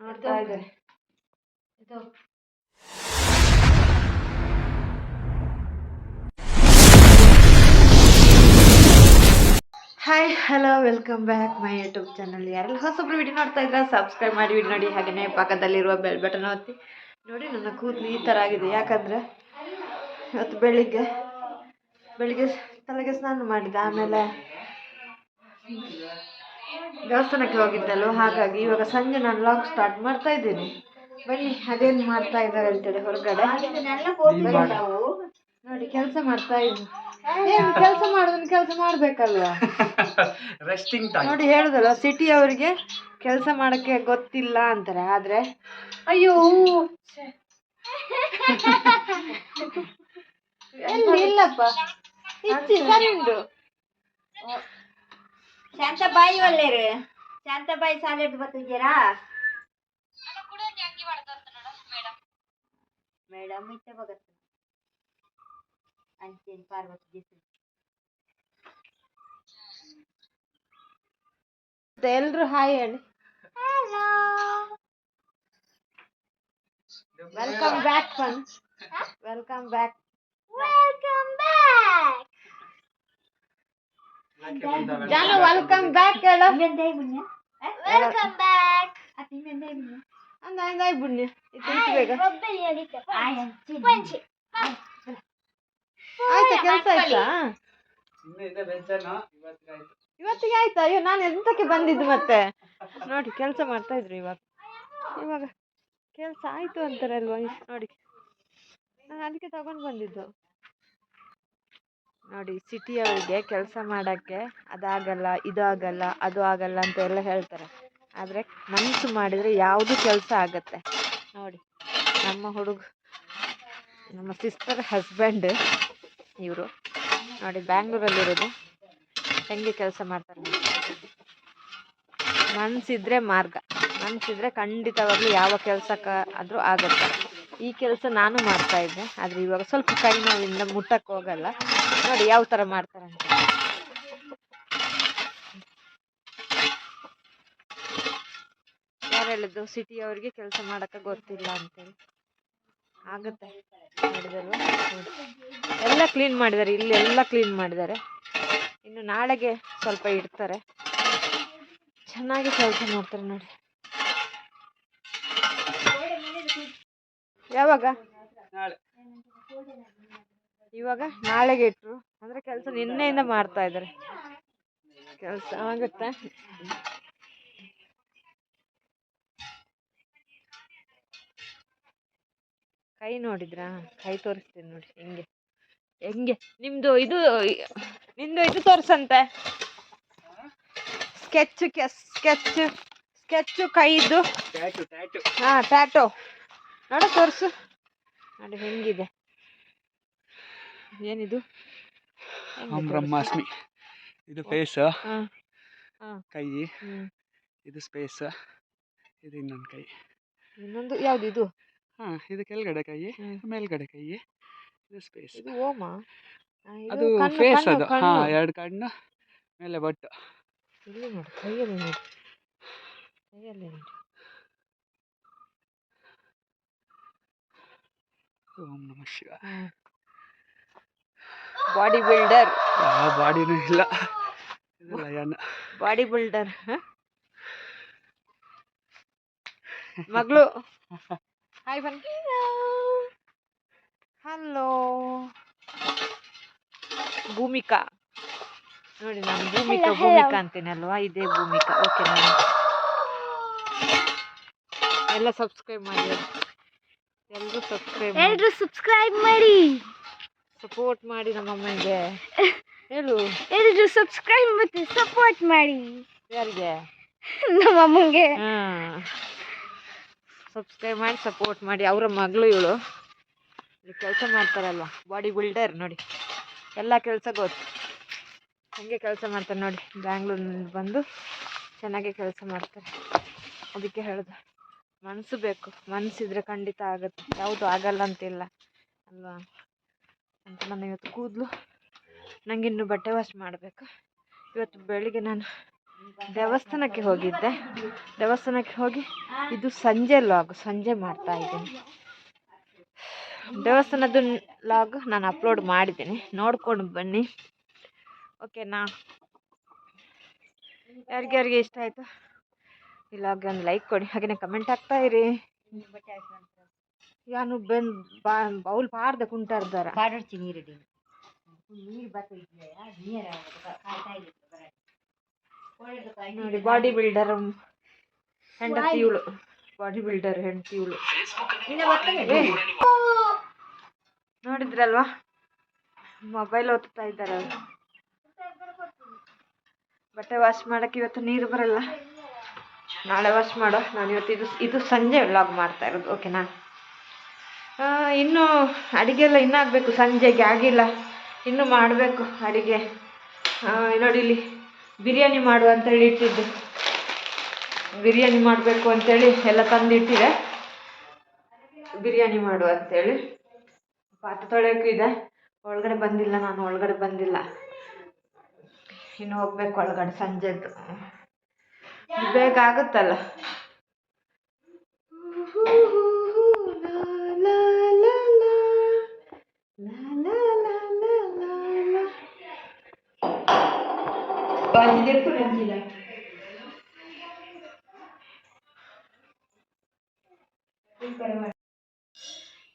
ನೋಡ್ತಾ ಇದ್ದಾರೆ ಇದು. Hi hello welcome back my YouTube channel ಯಾರೆಲ್ಲ ಹೊಸೊಬ್ರು ವಿಡಿಯೋ ನೋಡ್ತಾ ಇದ್ರೆ ಸಬ್ಸ್ಕ್ರೈಬ್ ಮಾಡಿ ವಿಡಿಯೋ ನೋಡಿ. ಹಾಗೆಯೇ ಪಕ್ಕದಲ್ಲಿರುವ ಬೆಲ್ ಬಟನ್ ಒತ್ತಿ. ನೋಡಿ ನನ್ನ ಕೂದಲು ಈ ಥರ ಆಗಿದೆ. ಯಾಕಂದರೆ ಇವತ್ತು ಬೆಳಿಗ್ಗೆ ಬೆಳಿಗ್ಗೆ ತಲೆಗೆ ಸ್ನಾನ ಮಾಡಿದೆ. ಆಮೇಲೆ ದೇವಸ್ಥಾನಕ್ಕೆ ಹೋಗಿದ್ದಲ್ಲೋ ಹಾಗಾಗಿ ಇವಾಗ ಸಂಜೆ ನಾನು ಲಾಗ್ ಸ್ಟಾರ್ಟ್ ಮಾಡ್ತಾ ಇದ್ದೀನಿ. ಬನ್ನಿ ಅದೇನು ಮಾಡ್ತಾ ಇದ್ದಾರೆ ಅಂತೇಳಿ ಹೊರಗಡೆ. ನೋಡಿ ಕೆಲಸ ಮಾಡ್ತಾ ಇದ್ದೀನಿ. ಏನು ಕೆಲಸ ಮಾಡೋದನ್ನ ಕೆಲಸ ಮಾಡ್ಬೇಕಲ್ವಾ? ರೆಸ್ಟಿಂಗ್ ಟೈಮ್ ನೋಡಿ ಹೇಳುದಲ್ಲ ಸಿಟಿ ಅವರಿಗೆ ಕೆಲಸ ಮಾಡಕ್ಕೆ ಗೊತ್ತಿಲ್ಲ ಅಂತಾರೆ ಆದ್ರೆ ಅಯ್ಯೋ ಇಲ್ಲಪ್ಪ? ಶಾಂತಬಾಯಿ ಒಳ್ಳೆರು ಶಾಂತಬಾಯಿ ಸಾಲೆಟ್ ಬರ್ತಿದ್ದೀರಾ ಮೇಡಮ್ ಇತ್ತೆ ಬಗತ್ತ ಅಂಚೇನ್ ಪಾರ್ವತಿ ದಿಸು ಎಲ್ರು ಹಾಯ್ ಹೇಳಿ welcome back fun welcome back welcome back Janu welcome back ಹೇಳು ನಿಮ್ಮೆಂದೇ ಬುಣ್ಯ ವೆಲ್ಕಮ್ ಬ್ಯಾಕ್ ಅತ್ ನಿಮ್ಮೆಂದೇ ಬುಣ್ಯ ಅಂದ ಅಂದಾಯ್ ಬುಣ್ಣಿ ಇದು ಇಟ್ಟು ಬೇಗ ಆಯ್ ಅಂಚಿ ಆಯ್ತಾ ಕೆಲಸ ಆಯ್ತಾ. ಇವತ್ತಿಗೆ ಆಯ್ತಾ? ಅಯ್ಯೋ ನಾನು ಎಂತಕ್ಕೆ ಬಂದಿದ್ದು ಮತ್ತೆ? ನೋಡಿ ಕೆಲಸ ಮಾಡ್ತಾ ಇದ್ರು ಇವಾಗ. ಇವಾಗ ಕೆಲಸ ಆಯ್ತು ಅಂತಾರಲ್ವಾ ನೋಡಿ. ನಾನು ಅದಕ್ಕೆ ತಗೊಂಡು ಬಂದಿದ್ದು. ನೋಡಿ ಸಿಟಿಯವರಿಗೆ ಕೆಲಸ ಮಾಡೋಕ್ಕೆ ಅದಾಗಲ್ಲ, ಇದು ಆಗಲ್ಲ, ಅದು ಆಗಲ್ಲ ಅಂತ ಎಲ್ಲ ಹೇಳ್ತಾರೆ. ಆದರೆ ಮನಸ್ಸು ಮಾಡಿದರೆ ಯಾವುದು ಕೆಲಸ ಆಗತ್ತೆ? ನೋಡಿ, ನಮ್ಮ ಹುಡುಗ, ನಮ್ಮ ಸಿಸ್ಟರ್ ಹಸ್ಬೆಂಡ್ ಇವರು. ನೋಡಿ, ಬ್ಯಾಂಗ್ಳೂರಲ್ಲಿರೋದು. ಹೆಂಗೆ ಕೆಲಸ ಮಾಡ್ತಾರೆ ಮನಸ್ಸಿದ್ರೆ ಮಾರ್ಗ. ಮನಸ್ಸಿದ್ರೆ ಖಂಡಿತವಾಗ್ಲೂ ಯಾವ ಕೆಲಸಕ್ಕೆ ಆದರೂ ಆಗುತ್ತೆ. ಈ ಕೆಲಸ ನಾನು ಮಾಡ್ತಾ ಇದ್ದೆ. ಆದರೆ ಇವಾಗ ಸ್ವಲ್ಪ ಕೈ ನೋವಿಂದ ಮುಟ್ಟಕ್ಕೆ ಹೋಗಲ್ಲ. ನೋಡಿ ಯಾವ ಥರ ಮಾಡ್ತಾರೆ ಅಂತ ಯಾರು ಹೇಳಿದ್ದು ಸಿಟಿಯವ್ರಿಗೆ ಕೆಲಸ ಮಾಡೋಕ್ಕೆ ಗೊತ್ತಿಲ್ಲ ಅಂತೇಳಿ. ಆಗುತ್ತೆ. ನೋಡಿದಲ್ವಾ ಎಲ್ಲ ಕ್ಲೀನ್ ಮಾಡಿದ್ದಾರೆ. ಇಲ್ಲಿ ಎಲ್ಲ ಕ್ಲೀನ್ ಮಾಡಿದ್ದಾರೆ. ಇನ್ನು ನಾಳೆಗೆ ಸ್ವಲ್ಪ ಇಡ್ತಾರೆ. ಚೆನ್ನಾಗಿ ಕೆಲಸ ಮಾಡ್ತಾರೆ ನೋಡಿ. ಯಾವಾಗ? ನಾಳೆ. ಇವಾಗ? ನಾಳೆಗೆ ಇಟ್ರು. ಅಂದ್ರೆ ಕೆಲಸ ನಿನ್ನೆಯಿಂದ ಮಾಡ್ತಾ ಇದ್ದಾರೆ ಕೆಲಸ ಆಗುತ್ತೆ. ಕೈ ನೋಡಿದ್ರಾ? ಕೈ ತೋರಿಸ್ತೀನಿ ನೋಡಿ ಹೆಂಗೆ. ಹೆಂಗೆ? ನಿಮ್ದು ಇದು ನಿಮ್ದು ಇದು ತೋರ್ಸಂತೆ. ಸ್ಕೆಚ್ ಸ್ಕೆಚ್ ಸ್ಕೆಚ್ ಕೈದು. ಹಾ ಟ್ಯಾಟೋ ನೋಡು ತೋರಿಸು. ನೋಡಿ ಹೆಂಗಿದೆ? ಏನಿದು? ಬ್ರಹ್ಮಾಸ್ಮಿ. ಇದು ಫೇಸ್ ಕೈ. ಇದು ಸ್ಪೇಸ್ ಇದು ಇನ್ನೊಂದು ಕೈ. ಇನ್ನೊಂದು ಯಾವ್ದು ಇದು ಹಾ ಇದು ಕೆಳಗಡೆ ಕೈ ಮೇಲ್ಗಡೆ ಕೈ ಇದು ಸ್ಪೇಸ್ ಇದು ಓಮ? ಅದು ಫೇಸ್ ಅದು. ಹಾ ಎರಡು ಕಣ್ಣು ಮೇಲೆ ಬಟ್ಟು. ಇಲ್ಲಿ ನೋಡಿ ಕೈಯಲ್ಲಿ ನೋಡಿ. ಕೈಯಲ್ಲಿ ನೋಡಿ. ಓಂ ನಮ ಶಿವ ಬಾಡಿ ಬಿಲ್ಡರ್ ಯಾವ ಬಾಡಿನೂ ಇಲ್ಲ. ಲಯನ. ಬಾಡಿ ಬಿಲ್ಡರ್ ಮಗಳು. ಹಾಯ್ ಬನ್ ಹಲೋ ಭೂಮಿಕಾ. ನೋಡಿ ನಾನು ಭೂಮಿಕಾ ಭೂಮಿಕಾ ಅಂತೀನಲ್ವಾ? ಇದೇ ಭೂಮಿಕಾ. ಓಕೆ ನಾನು ಎಲ್ಲ ಸಬ್ಸ್ಕ್ರೈಬ್ ಮಾಡಿ. ಎಲ್ಲರೂ ಸಬ್ಸ್ಕ್ರೈಬ್ ಎಲ್ಲರೂ ಸಬ್ಸ್ಕ್ರೈಬ್ ಮಾಡಿ. ಸಪೋರ್ಟ್ ಮಾಡಿ ನಮ್ಮ ಅಮ್ಮನಿಗೆ ಹೇಳು. ಎಲ್ರು ಸಬ್ಸ್ಕ್ರೈಬ್ ಮತ್ತು ಸಪೋರ್ಟ್ ಮಾಡಿ. ಯಾರಿಗೆ? ನಮ್ಮ ಅಮ್ಮಂಗೆ ಸಬ್ಸ್ಕ್ರೈಬ್ ಮಾಡಿ ಸಪೋರ್ಟ್ ಮಾಡಿ. ಅವರ ಮಗಳು ಇವಳು. ಕೆಲಸ ಮಾಡ್ತಾರಲ್ವ? ಬಾಡಿ ಬಿಲ್ಡರ್ ನೋಡಿ. ಎಲ್ಲ ಕೆಲಸ ಗೊತ್ತು. ಹಂಗೆ ಕೆಲಸ ಮಾಡ್ತಾರೆ ನೋಡಿ. ಬ್ಯಾಂಗ್ಳೂರಿನಲ್ಲಿ ಬಂದು ಚೆನ್ನಾಗಿ ಕೆಲಸ ಮಾಡ್ತಾರೆ. ಅದಕ್ಕೆ ಹೇಳೋದು. ಮನಸ್ಸು ಬೇಕು. ಮನಸ್ಸಿದ್ರೆ ಖಂಡಿತ ಆಗುತ್ತೆ. ಯಾವುದು ಆಗಲ್ಲ ಅಂತಿಲ್ಲ. ಅಲ್ವಾ? ಅಂತ ನಾನು ಇವತ್ತು ಕೂದಲು. ನನಗಿನ್ನು ಬಟ್ಟೆ ವಾಶ್ ಮಾಡಬೇಕು. ಇವತ್ತು ಬೆಳಿಗ್ಗೆ ನಾನು ದೇವಸ್ಥಾನಕ್ಕೆ ಹೋಗಿದ್ದೆ. ದೇವಸ್ಥಾನಕ್ಕೆ ಹೋಗಿ ಇದು ಸಂಜೆ ಲಾಗ್. ಸಂಜೆ ಮಾಡ್ತಾ ಇದ್ದೀನಿ. ದೇವಸ್ಥಾನದ ಲಾಗ್ ನಾನು ಅಪ್ಲೋಡ್ ಮಾಡಿದ್ದೀನಿ. ನೋಡ್ಕೊಂಡು ಬನ್ನಿ. ಓಕೆನಾ ಯಾರಿಗ್ಯಾರಿಗೆ ಇಷ್ಟ ಆಯಿತು? ಈ ಲಾಗ್ಗೆ ಒಂದು ಲೈಕ್ ಕೊಡಿ ಹಾಗೆಯೇ ಕಮೆಂಟ್ ಹಾಕ್ತಾ ಇರಿ. ಯಾನು ಬೆನ್ ಬಾ ಬೌಲ್ ಬಾರ್ದ ಕುಂಟಾರ್ದಾರ. ನೀರಿಡಿ. ನೀರು ಬರ್ತಿದ್ಯಾ ನೀರು ನೋಡಿ ಬಾಡಿ ಬಿಲ್ಡರ್ ಹೆಂಡತಿ ಇವಳು. ಬಾಡಿ ಬಿಲ್ಡರ್ ಹೆಂಡತಿ ಇವಳು. ನೋಡಿದ್ರಲ್ವಾ? ಮೊಬೈಲ್ ಓದ್ತಾ ಇದ್ದಾರೆ ಬಟ್ಟೆ ವಾಶ್ ಮಾಡಕ್ಕೆ ಇವತ್ತು ನೀರು ಬರಲ್ಲ. ನಾಳೆ ವಾಶ್ ಮಾಡೋ. ನಾನು ಇವತ್ತು ಇದು ಇದು ಸಂಜೆ ವ್ಲಾಗ್ ಮಾಡ್ತಾ ಇರೋದು ಓಕೆನಾ ಇನ್ನೂ ಅಡುಗೆ ಎಲ್ಲ ಇನ್ನೂ ಆಗಬೇಕು, ಸಂಜೆಗೆ ಆಗಿಲ್ಲ. ಇನ್ನೂ ಮಾಡಬೇಕು ಅಡುಗೆ. ನೋಡಿ ಇಲ್ಲಿ ಬಿರಿಯಾನಿ ಮಾಡು ಅಂತೇಳಿ ಇಟ್ಟಿದ್ದು. ಬಿರಿಯಾನಿ ಮಾಡಬೇಕು ಅಂತೇಳಿ ಎಲ್ಲ ತಂದಿಟ್ಟಿದೆ. ಬಿರಿಯಾನಿ ಮಾಡು ಅಂತೇಳಿ. ಪಾತ್ರೆ ತೊಳೆಯೋಕ್ಕೂ ಇದೆ. ಒಳಗಡೆ ಬಂದಿಲ್ಲ ನಾನು, ಒಳಗಡೆ ಬಂದಿಲ್ಲ. ಇನ್ನು ಹೋಗ್ಬೇಕು ಒಳಗಡೆ ಸಂಜೆದ್ದು ಬೇಗ ಆಗುತ್ತಲ್ಲ?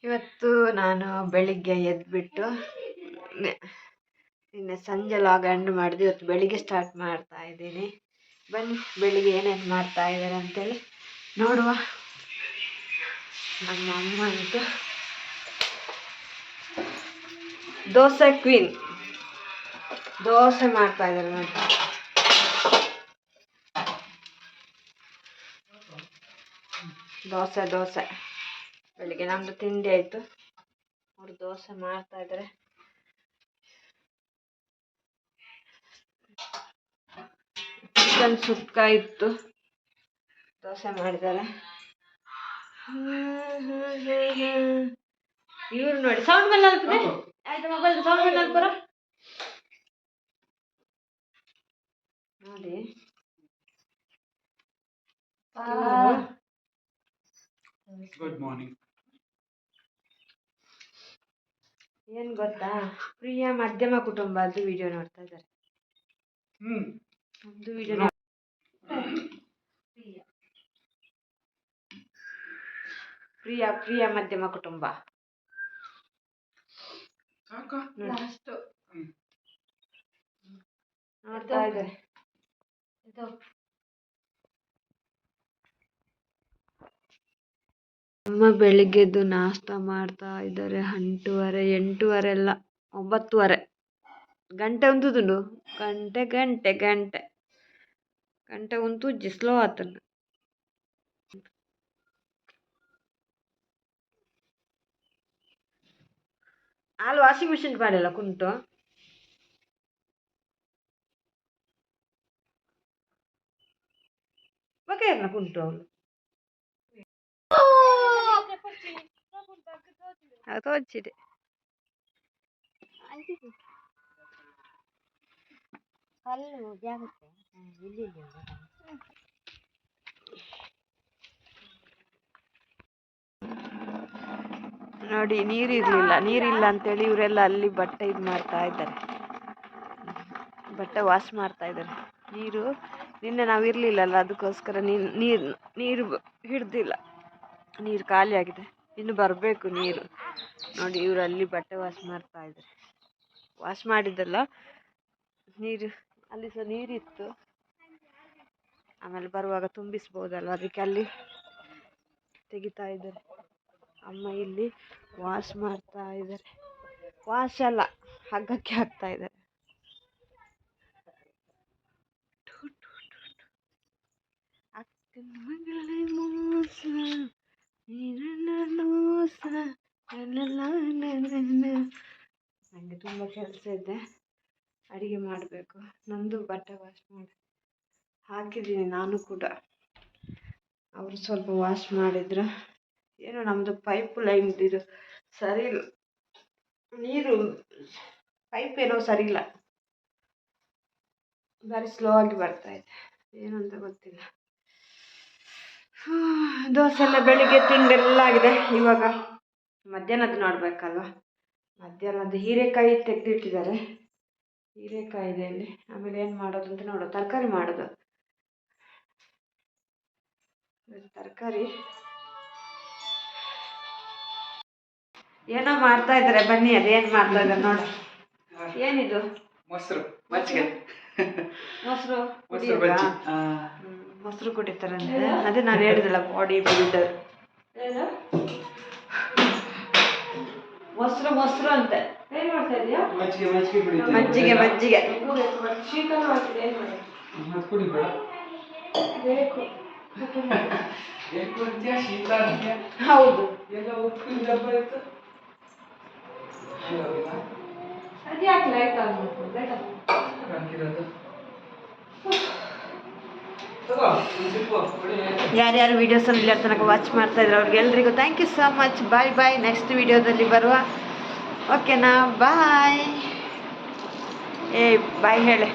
ಇವತ್ತು ನಾನು ಬೆಳಿಗ್ಗೆ ಎದ್ಬಿಟ್ಟು ನಿನ್ನೆ ಸಂಜೆ ಲಾಗ್ ಎಂಡ್ ಮಾಡಿದೆ, ಇವತ್ತು ಬೆಳಿಗ್ಗೆ ಸ್ಟಾರ್ಟ್ ಮಾಡ್ತಾ ಇದ್ದೀನಿ. ಬನ್ನಿ, ಬೆಳಿಗ್ಗೆ ಏನೇನು ಮಾಡ್ತಾ ಇದ್ದಾರೆ ಅಂತೇಳಿ ನೋಡುವ. ನಮ್ಮ ಅಮ್ಮ ಅಂತ ದೋಸೆ ಕ್ವೀನ್ ದೋಸೆ ಮಾಡ್ತಾ ಇದ್ದಾರೆ ನೋಡಿ. ದೋಸೆ ದೋಸೆ. ಬೆಳಿಗ್ಗೆ ನಮ್ಮದು ತಿಂಡಿ ಆಯಿತು. ಅವರು ದೋಸೆ ಮಾಡ್ತಾ ಇದ್ದಾರೆ ಚಿಕನ್ ಸುಕ್ಕ ಇತ್ತು. ದೋಸೆ ಮಾಡಿದ್ದಾರೆ ಇವ್ರು ನೋಡಿ ಸೌಂಡ್ ಮೇಲೆ ಅಲ್ಪದೆ ಆಯ್ತು ಮೊಬೈಲ್ ಸೌಂಡ್ ಮೇಲೆ ಅಲ್ಪರ ನೋಡಿ. ಗುಡ್ ಮಾರ್ನಿಂಗ್ ಏನ್ ಗೊತ್ತಾ? ಪ್ರಿಯ ಮಧ್ಯಮ ಕುಟುಂಬ ಅದು ವಿಡಿಯೋ ನೋಡ್ತಾ ಇದ್ದಾರೆ. ಹ್ಞೂ ಒಂದು ವಿಡಿಯೋ ಪ್ರಿಯ ಪ್ರಿಯ ಮಧ್ಯಮ ಕುಟುಂಬ ನೋಡ್ತಾ ಇದ್ದಾರೆ ಅಮ್ಮ ಬೆಳಿಗ್ಗೆದ್ದು ನಾಷ್ಟ ಮಾಡ್ತಾ ಇದ್ದಾರೆ. ಎಂಟೂವರೆ ಎಂಟೂವರೆ ಎಲ್ಲ ಒಂಬತ್ತುವರೆ. ಗಂಟೆ ಉಂತುದುಂಡು ಗಂಟೆ ಗಂಟೆ ಗಂಟೆ. ಗಂಟೆ ಉಂತು ಜಿಸ್ಲೋ ಆತನ ಅಲ್ಲಿ ವಾಷಿಂಗ್ ಮಿಷಿನ್ ಪಾಡಿಲ್ಲ ಕುಂಟು ಬಗೆಯರ್ನ ಕುಂಟು ಅವಳು ಅದು ತೋಚಿದೆ ಕಲ್ಲು ಜಾಗುತ್ತೆ ಉಂಟು. ನೋಡಿ, ನೀರಿರಲಿಲ್ಲ. ನೀರಿಲ್ಲ ಅಂತೇಳಿ ಇವರೆಲ್ಲ ಅಲ್ಲಿ ಬಟ್ಟೆ ಇದು ಮಾಡ್ತಾ ಇದ್ದಾರೆ. ಬಟ್ಟೆ ವಾಶ್ ಮಾಡ್ತಾ ಇದ್ದಾರೆ. ನೀರು, ನಿನ್ನೆ ನಾವು ಇರಲಿಲ್ಲಲ್ಲ, ಅದಕ್ಕೋಸ್ಕರ ನೀರು ನೀರು ನೀರು ಹಿಡ್ದಿಲ್ಲ. ನೀರು ಖಾಲಿ ಆಗಿದೆ. ಇನ್ನು ಬರಬೇಕು ನೀರು. ನೋಡಿ, ಇವರು ಅಲ್ಲಿ ಬಟ್ಟೆ ವಾಶ್ ಮಾಡ್ತಾ ಇದ್ದಾರೆ. ವಾಶ್ ಮಾಡಿದ್ದಲ್ಲ, ನೀರು. ಅಲ್ಲಿ ಸಹ ನೀರಿತ್ತು. ಆಮೇಲೆ ಬರುವಾಗ ತುಂಬಿಸ್ಬೋದಲ್ಲ ಅದಕ್ಕೆ ಅಲ್ಲಿ ತೆಗಿತಾ ಇದ್ದಾರೆ. ಅಮ್ಮ ಇಲ್ಲಿ ವಾಶ್ ಮಾಡ್ತಾ ಇದ್ದಾರೆ. ವಾಶ್ ಅಲ್ಲ, ಹಗ್ಗಕ್ಕೆ ಹಾಕ್ತಾ ಇದ್ದಾರೆ. ನನಗೆ ತುಂಬ ಕೆಲಸ ಇದೆ. ಅಡಿಗೆ ಮಾಡಬೇಕು. ನಂದು ಬಟ್ಟೆ ವಾಶ್ ಮಾಡಿ, ಹಾಕಿದ್ದೀನಿ ನಾನು ಕೂಡ. ಅವರು ಸ್ವಲ್ಪ ವಾಶ್ ಮಾಡಿದ್ರು ಏನು ನಮ್ಮದು ಪೈಪ್ ಲೈನ್ ಇದು ಸರಿ ನೀರು ಪೈಪ್ ಏನೋ ಸರಿ ಇಲ್ಲ. ಭಾರಿ ಸ್ಲೋ ಆಗಿ ಬರ್ತಾ ಇದೆ. ಏನು ಅಂತ ಗೊತ್ತಿಲ್ಲ ದೋಸೆ ಎಲ್ಲ ಬೆಳಿಗ್ಗೆ ತಿಂಡೆಲ್ಲ ಆಗಿದೆ. ಇವಾಗ ಮಧ್ಯಾಹ್ನದ್ದು ನೋಡಬೇಕಲ್ವ? ಮಧ್ಯಾಹ್ನದ್ದು ಹೀರೆಕಾಯಿ ತೆಗೆದಿಟ್ಟಿದ್ದಾರೆ. ಹೀರೆಕಾಯಿ ಇದೆ ಇಲ್ಲಿ ಆಮೇಲೆ ಏನು ಮಾಡೋದು ಅಂತ ನೋಡೋ ತರಕಾರಿ ಮಾಡೋದು. ತರಕಾರಿ. ಏನೋ ಮಾಡ್ತಾ ಇದ್ದಾರೆ ಬನ್ನಿ ಅದೇನು ಮಾಡ್ತಾ ಇದ್ದಾರೆ ನೋಡಿ. ಏನಿದು? ಮೊಸರು ಮಜ್ಜಿಗೆ. ಮೊಸರು ಮೊಸರು ಕುಡಿತಾರಂತೆ ಅದೇ ನಾನು ಹೇಳಿದಲ್ಲ ಬಾಡಿ ಬಿಲ್ಡರ್ ಮೊಸರು ಮೊಸರು ಅಂತ. ಏನ್ ಮಾಡ್ತಾ ಇದೀಯಾ? ಮಜ್ಜಿಗೆ ಮಜ್ಜಿಗೆ ಕುಡಿತೀವಿ. ಮಜ್ಜಿಗೆ ಮಜ್ಜಿಗೆ. ಅದು ಕುಡಿಬೇಡ. ಬೇಕು. ಬೇಕು ಅಂತ್ಯಾ, ಶೀತ ಅಂತ್ಯಾ, ಹೌದು. ಎಲ್ಲ ಉಪ್ಪಿನ ಡಬ್ಬ ಇತ್ತು. ಅದ್ಯಾಕೆ ಲೈಟ್ ಆನ್ ಬೇಡ ಕುಡಿ. ಯಾರ್ಯಾರು ವೀಡಿಯೋಸಲ್ಲಿ ಇಲ್ಲಿ ತನಕ ವಾಚ್ ಮಾಡ್ತಾ ಇದ್ರು ಅವ್ರಿಗೆಲ್ರಿಗೂ thank you so much bye bye next ವಿಡಿಯೋದಲ್ಲಿ ಬರುವ. ಓಕೆನಾ ಬಾಯ್ ಏ ಬಾಯ್ ಹೇಳೆ.